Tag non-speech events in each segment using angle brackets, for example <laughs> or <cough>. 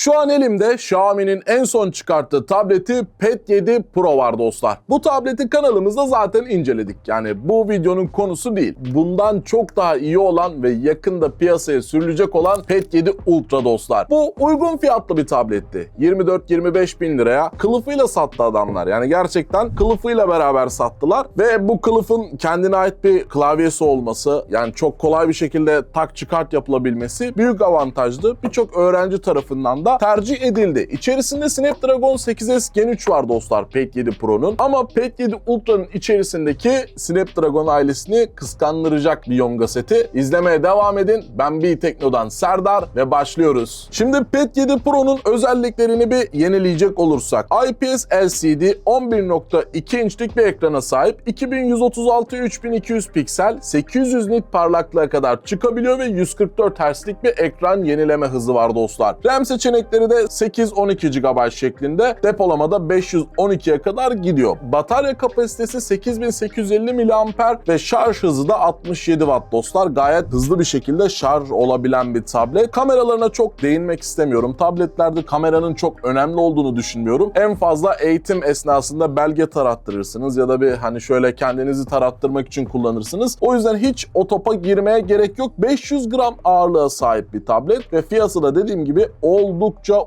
Şu an elimde Xiaomi'nin en son çıkarttığı tableti Pad 7 Pro var dostlar. Bu tableti kanalımızda zaten inceledik. Yani bu videonun konusu değil. Bundan çok daha iyi olan ve yakında piyasaya sürülecek olan Pad 7 Ultra dostlar. Bu uygun fiyatlı bir tabletti. 24-25 bin liraya kılıfıyla sattı adamlar. Yani gerçekten kılıfıyla beraber sattılar ve bu kılıfın kendine ait bir klavyesi olması yani çok kolay bir şekilde tak çıkart yapılabilmesi büyük avantajdı. Birçok öğrenci tarafından da tercih edildi. İçerisinde Snapdragon 8S Gen 3 var dostlar Pad 7 Pro'nun ama Pad 7 Ultra'nın içerisindeki Snapdragon ailesini kıskandıracak bir yonga seti. İzlemeye devam edin. Ben bir Tekno'dan Serdar ve başlıyoruz. Şimdi Pad 7 Pro'nun özelliklerini bir yenileyecek olursak IPS LCD 11.2 inçlik bir ekrana sahip 2136 3200 piksel 800 nit parlaklığa kadar çıkabiliyor ve 144 Hz'lik bir ekran yenileme hızı var dostlar. RAM seçenekleri de 8-12 GB şeklinde depolamada 512'ye kadar gidiyor. Batarya kapasitesi 8850 mAh ve şarj hızı da 67 Watt dostlar. Gayet hızlı bir şekilde şarj olabilen bir tablet. Kameralarına çok değinmek istemiyorum. Tabletlerde kameranın çok önemli olduğunu düşünmüyorum. En fazla eğitim esnasında belge tarattırırsınız ya da bir hani şöyle kendinizi tarattırmak için kullanırsınız. O yüzden hiç o topa girmeye gerek yok. 500 gram ağırlığa sahip bir tablet ve fiyatı da dediğim gibi oldukça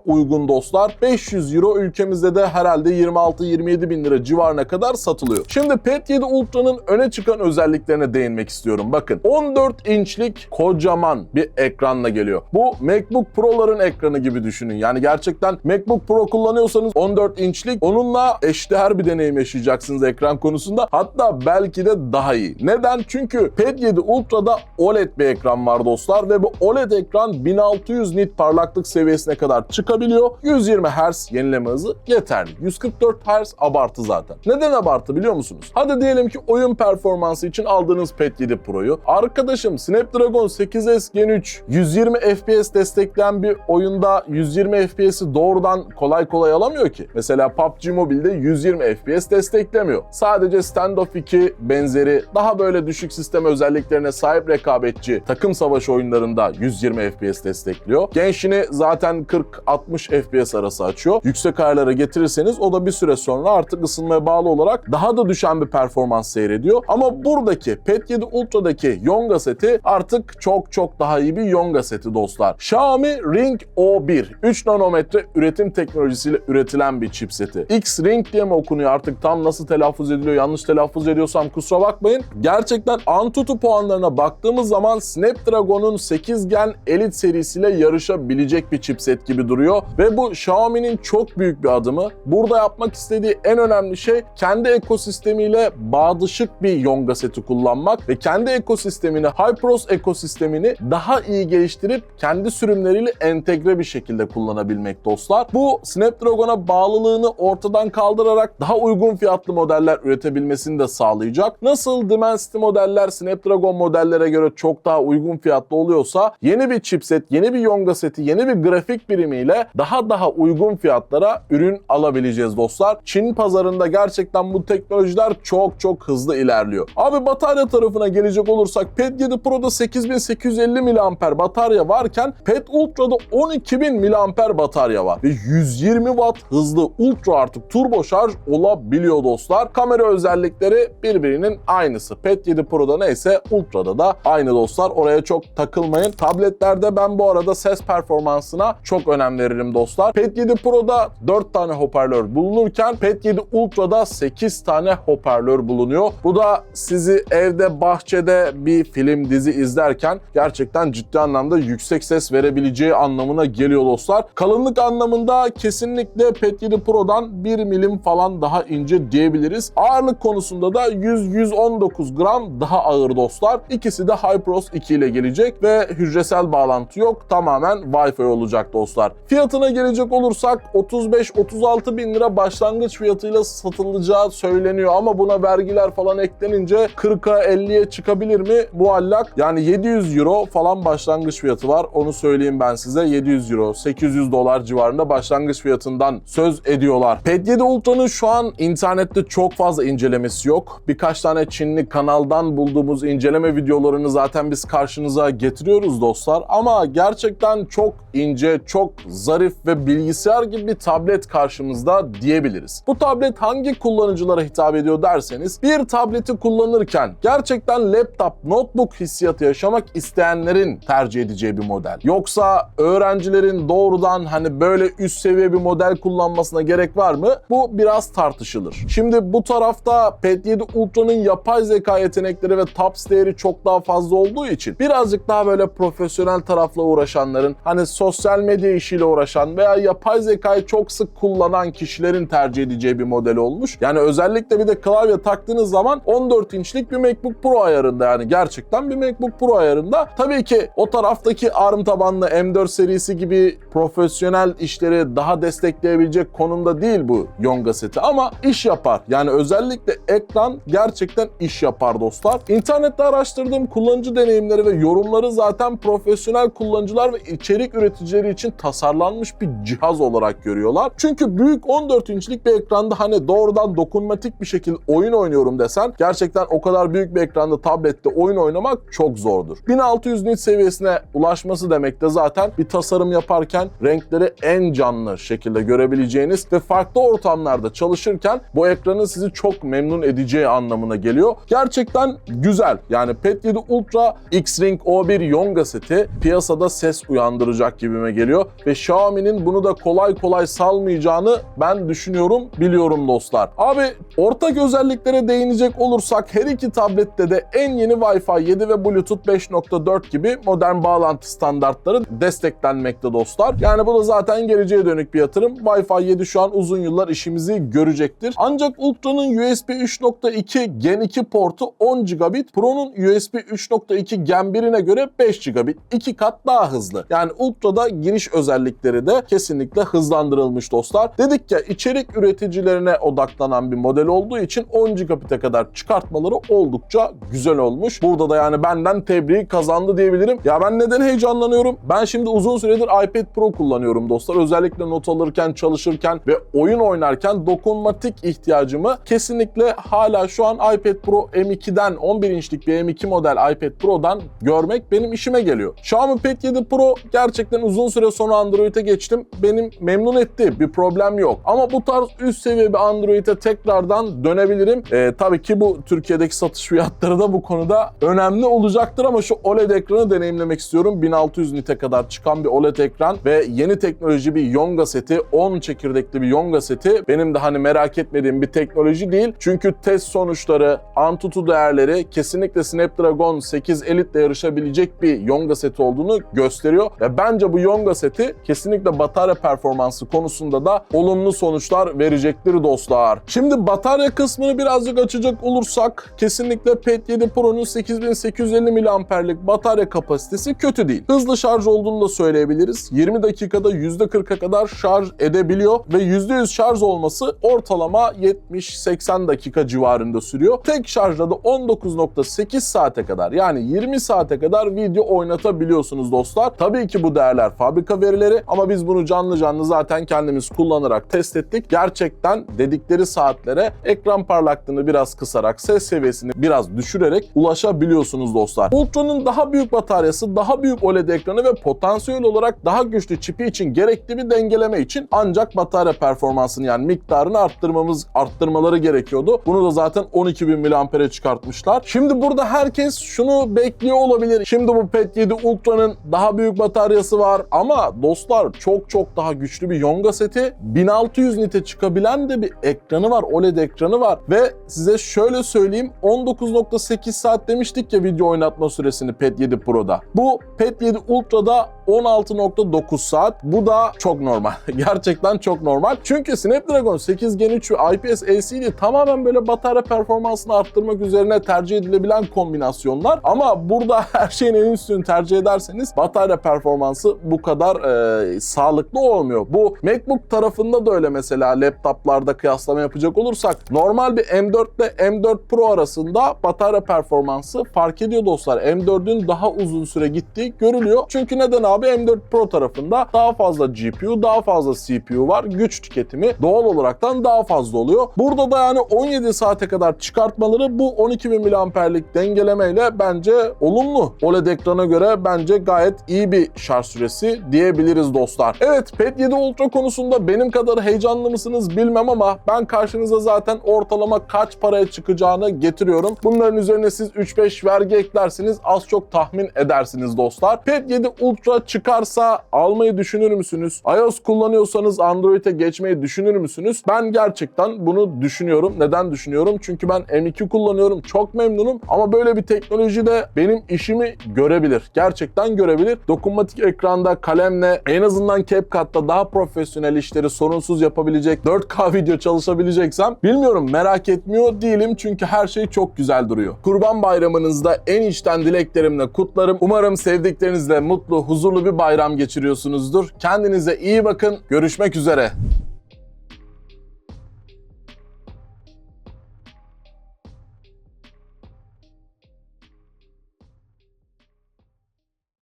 uygun dostlar. 500 euro ülkemizde de herhalde 26-27 bin lira civarına kadar satılıyor. Şimdi Pad 7 Ultra'nın öne çıkan özelliklerine değinmek istiyorum. Bakın 14 inçlik kocaman bir ekranla geliyor. Bu MacBook Pro'ların ekranı gibi düşünün. Yani gerçekten MacBook Pro kullanıyorsanız 14 inçlik onunla eşdeğer bir deneyim yaşayacaksınız ekran konusunda. Hatta belki de daha iyi. Neden? Çünkü Pad 7 Ultra'da OLED bir ekran var dostlar ve bu OLED ekran 1600 nit parlaklık seviyesine kadar çıkabiliyor. 120 Hz yenileme hızı yeterli. 144 Hz abartı zaten. Neden abartı biliyor musunuz? Hadi diyelim ki oyun performansı için aldığınız Pad 7 Pro'yu. Arkadaşım Snapdragon 8S Gen 3 120 FPS destekleyen bir oyunda 120 FPS'i doğrudan kolay kolay alamıyor ki. Mesela PUBG Mobile'de 120 FPS desteklemiyor. Sadece Standoff 2 benzeri daha böyle düşük sistem özelliklerine sahip rekabetçi takım savaş oyunlarında 120 FPS destekliyor. Genshin'i zaten 40-60 FPS arası açıyor. Yüksek ayarlara getirirseniz o da bir süre sonra artık ısınmaya bağlı olarak daha da düşen bir performans seyrediyor. Ama buradaki Pad 7 Ultra'daki Yonga seti artık çok çok daha iyi bir Yonga seti dostlar. Xiaomi Ring O1 3 nanometre üretim teknolojisiyle üretilen bir chipseti. X-Ring diye mi okunuyor artık tam nasıl telaffuz ediliyor yanlış telaffuz ediyorsam kusura bakmayın. Gerçekten Antutu puanlarına baktığımız zaman Snapdragon'un 8 Gen Elite serisiyle yarışabilecek bir chipset gibi duruyor ve bu Xiaomi'nin çok büyük bir adımı. Burada yapmak istediği en önemli şey kendi ekosistemiyle bağdaşık bir Yonga seti kullanmak ve kendi ekosistemini, HyperOS ekosistemini daha iyi geliştirip kendi sürümleriyle entegre bir şekilde kullanabilmek dostlar. Bu Snapdragon'a bağlılığını ortadan kaldırarak daha uygun fiyatlı modeller üretebilmesini de sağlayacak. Nasıl Dimensity modeller Snapdragon modellere göre çok daha uygun fiyatlı oluyorsa yeni bir chipset, yeni bir Yonga seti, yeni bir grafik birimiyle daha daha uygun fiyatlara ürün alabileceğiz dostlar. Çin pazarında gerçekten bu teknolojiler çok çok hızlı ilerliyor. Abi batarya tarafına gelecek olursak Pad 7 Pro'da 8850 mAh batarya varken Pad Ultra'da 12000 mAh batarya var ve 120 Watt hızlı ultra artık turbo şarj olabiliyor dostlar. Kamera özellikleri birbirinin aynısı. Pad 7 Pro'da neyse Ultra'da da aynı dostlar. Oraya çok takılmayın. Tabletlerde ben bu arada ses performansına çok önem veririm dostlar. Pad 7 Pro'da 4 tane hoparlör bulunurken Pad 7 Ultra'da 8 tane hoparlör bulunuyor. Bu da sizi evde, bahçede bir film, dizi izlerken gerçekten ciddi anlamda yüksek ses verebileceği anlamına geliyor dostlar. Kalınlık anlamında kesinlikle Pad 7 Pro'dan 1 milim falan daha ince diyebiliriz. Ağırlık konusunda da 100-119 gram daha ağır dostlar. İkisi de HyperOS 2 ile gelecek ve hücresel bağlantı yok. Tamamen Wi-Fi olacak dostlar. Fiyatına gelecek olursak 35-36 bin lira başlangıç fiyatıyla satılacağı söyleniyor ama buna vergiler falan eklenince 40'a 50'ye çıkabilir mi? Bu allak yani 700 euro falan başlangıç fiyatı var. Onu söyleyeyim ben size. 700 euro, 800 dolar civarında başlangıç fiyatından söz ediyorlar. Pad 7 Ultra'nın şu an internette çok fazla incelemesi yok. Birkaç tane Çinli kanaldan bulduğumuz inceleme videolarını zaten biz karşınıza getiriyoruz dostlar. Ama gerçekten çok ince, çok çok zarif ve bilgisayar gibi tablet karşımızda diyebiliriz. Bu tablet hangi kullanıcılara hitap ediyor derseniz bir tableti kullanırken gerçekten laptop, notebook hissiyatı yaşamak isteyenlerin tercih edeceği bir model. Yoksa öğrencilerin doğrudan hani böyle üst seviye bir model kullanmasına gerek var mı? Bu biraz tartışılır. Şimdi bu tarafta Pad 7 Ultra'nın yapay zeka yetenekleri ve TOPS değeri çok daha fazla olduğu için birazcık daha böyle profesyonel tarafla uğraşanların hani sosyal medya işiyle uğraşan veya yapay zekayı çok sık kullanan kişilerin tercih edeceği bir model olmuş. Yani özellikle bir de klavye taktığınız zaman 14 inçlik bir MacBook Pro ayarında yani gerçekten bir MacBook Pro ayarında. Tabii ki o taraftaki ARM tabanlı M4 serisi gibi profesyonel işleri daha destekleyebilecek konumda değil bu Yonga seti ama iş yapar. Yani özellikle ekran gerçekten iş yapar dostlar. İnternette araştırdığım kullanıcı deneyimleri ve yorumları zaten profesyonel kullanıcılar ve içerik üreticileri için tasarlanmış bir cihaz olarak görüyorlar. Çünkü büyük 14 inçlik bir ekranda hani doğrudan dokunmatik bir şekilde oyun oynuyorum desen gerçekten o kadar büyük bir ekranda tablette oyun oynamak çok zordur. 1600 nit seviyesine ulaşması demek de zaten bir tasarım yaparken renkleri en canlı şekilde görebileceğiniz ve farklı ortamlarda çalışırken bu ekranın sizi çok memnun edeceği anlamına geliyor. Gerçekten güzel. Yani Pad 7 Ultra X-Ring O1 Yonga seti piyasada ses uyandıracak gibime geliyor ve Xiaomi'nin bunu da kolay kolay salmayacağını ben düşünüyorum, biliyorum dostlar. Abi ortak özelliklere değinecek olursak her iki tablette de en yeni Wi-Fi 7 ve Bluetooth 5.4 gibi modern bağlantı standartları desteklenmekte dostlar. Yani bu da zaten geleceğe dönük bir yatırım. Wi-Fi 7 şu an uzun yıllar işimizi görecektir. Ancak Ultra'nın USB 3.2 Gen 2 portu 10 gigabit, Pro'nun USB 3.2 Gen 1'ine göre 5 gigabit. 2 kat daha hızlı. Yani Ultra'da giriş özellikleri de kesinlikle hızlandırılmış dostlar. Dedik ya içerik üreticilerine odaklanan bir model olduğu için 10 gigabit'e kadar çıkartmaları oldukça güzel olmuş. Burada da yani benden tebriği kazandı diyebilirim. Ya ben neden heyecanlanıyorum? Ben şimdi uzun süredir iPad Pro kullanıyorum dostlar. Özellikle not alırken, çalışırken ve oyun oynarken dokunmatik ihtiyacımı kesinlikle hala şu an iPad Pro M2'den 11 inçlik bir M2 model iPad Pro'dan görmek benim işime geliyor. Xiaomi Pad 7 Pro gerçekten uzun süre sonra Android'e geçtim. Benim memnun etti. Bir problem yok. Ama bu tarz üst seviye bir Android'e tekrardan dönebilirim. Ee, tabii ki bu Türkiye'deki satış fiyatları da bu konuda önemli olacaktır ama şu OLED ekranı deneyimlemek istiyorum. 1600 nite kadar çıkan bir OLED ekran ve yeni teknoloji bir Yonga seti, 10 çekirdekli bir Yonga seti benim de hani merak etmediğim bir teknoloji değil. Çünkü test sonuçları, Antutu değerleri kesinlikle Snapdragon 8 Elite ile yarışabilecek bir Yonga seti olduğunu gösteriyor. Ve bence bu Yonga seti kesinlikle batarya performansı konusunda da olumlu sonuçlar verecektir dostlar. Şimdi batarya kısmını birazcık açacak olursak kesinlikle Pad 7 Pro'nun 8850 mAh'lik batarya kapasitesi kötü değil. Hızlı şarj olduğunu da söyleyebiliriz. 20 dakikada %40'a kadar şarj edebiliyor ve %100 şarj olması ortalama 70-80 dakika civarında sürüyor. Tek şarjda da 19.8 saate kadar yani 20 saate kadar video oynatabiliyorsunuz dostlar. Tabii ki bu değerler fabrika verileri ama biz bunu canlı canlı zaten kendimiz kullanarak test ettik. Gerçekten dedikleri saatlere ekran parlaklığını biraz kısarak, ses seviyesini biraz düşürerek ulaşabiliyorsunuz dostlar. Ultra'nın daha büyük bataryası, daha büyük OLED ekranı ve potansiyel olarak daha güçlü çipi için gerekli bir dengeleme için ancak batarya performansını yani miktarını arttırmamız arttırmaları gerekiyordu. Bunu da zaten 12.000 mAh'e çıkartmışlar. Şimdi burada herkes şunu bekliyor olabilir. Şimdi bu Pad 7 Ultra'nın daha büyük bataryası var ama dostlar çok çok daha güçlü bir Yonga seti. 1600 nite çıkabilen de bir ekranı var. OLED ekranı var ve size şöyle söyleyeyim 19.8 saat demiştik ya video oynatma süresini Pad 7 Pro'da. Bu Pad 7 Ultra'da 16.9 saat. Bu da çok normal. <laughs> Gerçekten çok normal. Çünkü Snapdragon 8 Gen 3 ve IPS LCD tamamen böyle batarya performansını arttırmak üzerine tercih edilebilen kombinasyonlar. Ama burada <laughs> her şeyin en üstünü tercih ederseniz batarya performansı bu kadar e, sağlıklı olmuyor. Bu MacBook tarafında da öyle mesela laptoplarda kıyaslama yapacak olursak normal bir M4 ile M4 Pro arasında batarya performansı fark ediyor dostlar. M4'ün daha uzun süre gittiği görülüyor. Çünkü neden? Abi M4 Pro tarafında daha fazla GPU, daha fazla CPU var. Güç tüketimi doğal olaraktan daha fazla oluyor. Burada da yani 17 saate kadar çıkartmaları bu 12.000 mAh'lik dengelemeyle bence olumlu. OLED ekrana göre bence gayet iyi bir şarj süresi diyebiliriz dostlar. Evet Pad 7 Ultra konusunda benim kadar heyecanlı mısınız bilmem ama ben karşınıza zaten ortalama kaç paraya çıkacağını getiriyorum. Bunların üzerine siz 3-5 vergi eklersiniz az çok tahmin edersiniz dostlar. Pad 7 Ultra çıkarsa almayı düşünür müsünüz? iOS kullanıyorsanız Android'e geçmeyi düşünür müsünüz? Ben gerçekten bunu düşünüyorum. Neden düşünüyorum? Çünkü ben M2 kullanıyorum. Çok memnunum ama böyle bir teknoloji de benim işimi görebilir. Gerçekten görebilir. Dokunmatik ekranda kalemle en azından CapCut'ta daha profesyonel işleri sorunsuz yapabilecek 4K <laughs> video çalışabileceksem bilmiyorum merak etmiyor değilim çünkü her şey çok güzel duruyor. Kurban bayramınızda en içten dileklerimle kutlarım. Umarım sevdiklerinizle mutlu, huzurlu bir bayram geçiriyorsunuzdur. Kendinize iyi bakın. Görüşmek üzere.